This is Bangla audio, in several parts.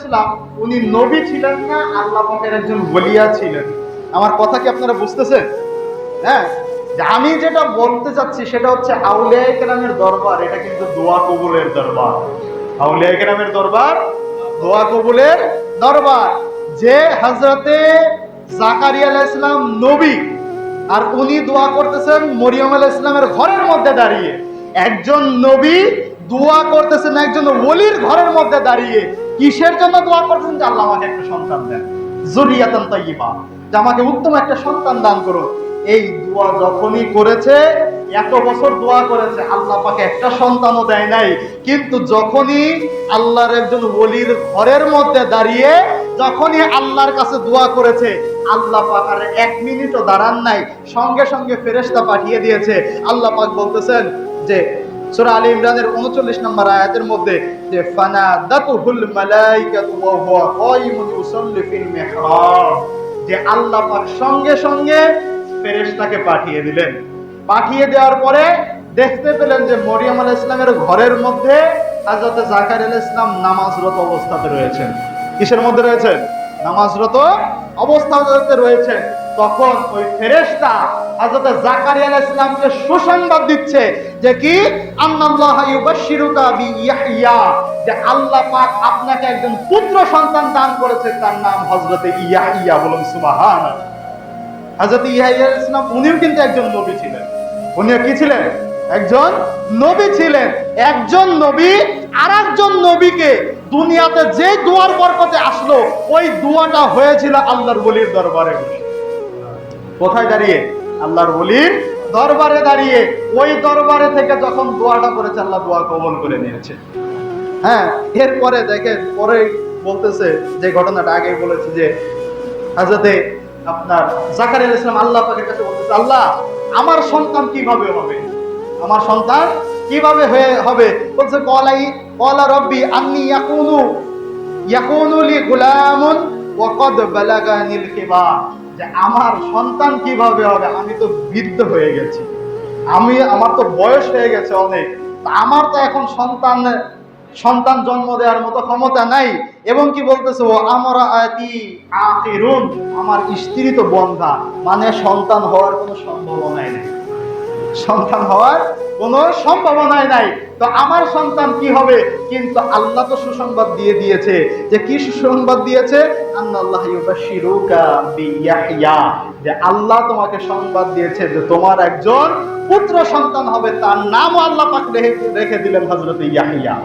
ইসলাম উনি নবী ছিলেন না, আল্লাহ পাকের একজন বলিয়া ছিলেন। আমার কথা কি আপনারা বুঝতেছেন? হ্যাঁ আমি যেটা বলতে চাচ্ছি সেটা হচ্ছে আউলিয়া কেরামের দরবার, এটা কিন্তু দোয়া কবুলের দরবার। আউলিয়া কেরামের দরবার, দোয়া কবুলের দরবার। যে হজরতে জাকারিয়া আলাইহিস ইসলাম নবী, আর উনি দোয়া করতেছেন মরিয়ম আলাইহিস ইসলামের ঘরের মধ্যে দাঁড়িয়ে। একজন নবী দোয়া করতেছেন একজন ওলির ঘরের মধ্যে দাঁড়িয়ে। কিসের জন্য দোয়া করতেছেন যে আল্লাহ আমাকে একটা সন্তান দেন? জরিয়াতান তাইয়িবা যে আমাকে উত্তম একটা সন্তান দান করো এই দোয়া যখনই করেছে, এত বছর দোয়া করেছে, আল্লাহ পাকে একটা সন্তানও দেয় নাই। কিন্তু যখনই আল্লাহর একজন ওলির ঘরের মধ্যে দাঁড়িয়ে যখনই আল্লাহর কাছে দোয়া করেছে, আল্লাহ পাক আর এক মিনিটও দাঁড়ান নাই। সঙ্গে সঙ্গে ফেরেশতা পাঠিয়ে দিয়েছে। আল্লাহ পাক বলতেছেন যে সূরা আলী ইমরানের 39 নম্বর আয়াতের মধ্যে যে ফানাদাতুহুল মালাইকাতু ওয়া হুয়া কায়িমুন ইউসাল্লি ফিল মিহরাব, যে আল্লাহ পাক সঙ্গে সঙ্গে ফেরেশতাকে পাঠিয়ে দিলেন। পাঠিয়ে দেওয়ার পরে দেখতে পেলেন যে, মরিয়ম আলাইহিস ইসলামের ঘরের মধ্যে হযরত জাকারিয়া আলাইহিস ইসলাম নামাজরত অবস্থাতে রয়েছেন। কিসের মধ্যে রয়েছেন? নামাজরত অবস্থাতে রয়েছেন। তখন ওই ফেরেশতা হযরত জাকারিয়া আলাইহিস ইসলামকে সুসংবাদ দিচ্ছে যে কি? ইউবাশশিরুকা যে আল্লাহ পাক আপনাকে একজন পুত্র সন্তান দান করেছে, তার নাম হযরত ইয়াহইয়া বলুন সুবহানাল্লাহ। হযরত ইয়াহইয়া আলাইহিস সালাম, উনিও কিন্তু একজন নবী ছিলেন। কি ছিলেন? একজন নবী ছিলেন। একজন নবী আর একজন নবীকে দুনিয়াতে যে দুয়ার বরকতে আসলো, ওই দুয়াটা হয়েছিল আল্লাহর বলির দরবারে। কোথায় দাঁড়িয়ে? আল্লাহর বলির দরবারে দাঁড়িয়ে ওই দরবারে থেকে যখন দোয়াটা করেছে, আল্লাহ দোয়া কবল করে নিয়েছে। হ্যাঁ এরপরে দেখেন, পরে বলতেছে যে ঘটনাটা আগে বলেছে যে হাজরতে আপনার জাকারিয়া আলাইহিস সালাম আল্লাহ পাকের কাছে বলতেছে, আল্লাহ, আমার সন্তান কীভাবে হবে? আমার সন্তান কীভাবে হয়ে হবে? বলছে, কলাই, কলা রব্বি আন্নি ইয়াকুনু ইয়াকুনু গুলামুন ওয়া কদ বালাগানিল কিবার যে আমার সন্তান কীভাবে হবে? আমি তো বৃদ্ধ হয়ে গেছি। আমি, আমার তো বয়স হয়ে গেছে অনেক। আমার তো এখন সন্তান সন্তান জন্ম দেওয়ার মতো ক্ষমতা নাই। এবং কি বলতেছে, ও আমার আতি আকিরুন আমার স্ত্রী তো বন্ধা। মানে সন্তান হওয়ার কোনো সম্ভাবনাই নেই। সন্তান হওয়ার কোনো সম্ভাবনাই নাই। তো আমার সন্তান কি হবে? কিন্তু আল্লাহ তো সুসংবাদ দিয়ে দিয়েছে। যে কি সুসংবাদ দিয়েছে? আল্লাহ যে আল্লাহ তোমাকে সংবাদ দিয়েছে যে তোমার একজন পুত্র সন্তান হবে। তার নামও আল্লাহ পাক রেখে- দিলেন হযরত ইয়াহিয়া।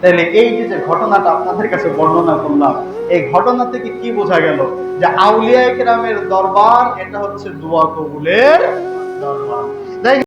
তাহলে এই যে যে ঘটনাটা আপনাদের কাছে বর্ণনা করলাম, এই ঘটনা থেকে কি বোঝা গেল? যে আউলিয়া কেরামের দরবার, এটা হচ্ছে দোয়া কবুলের দরবার তাই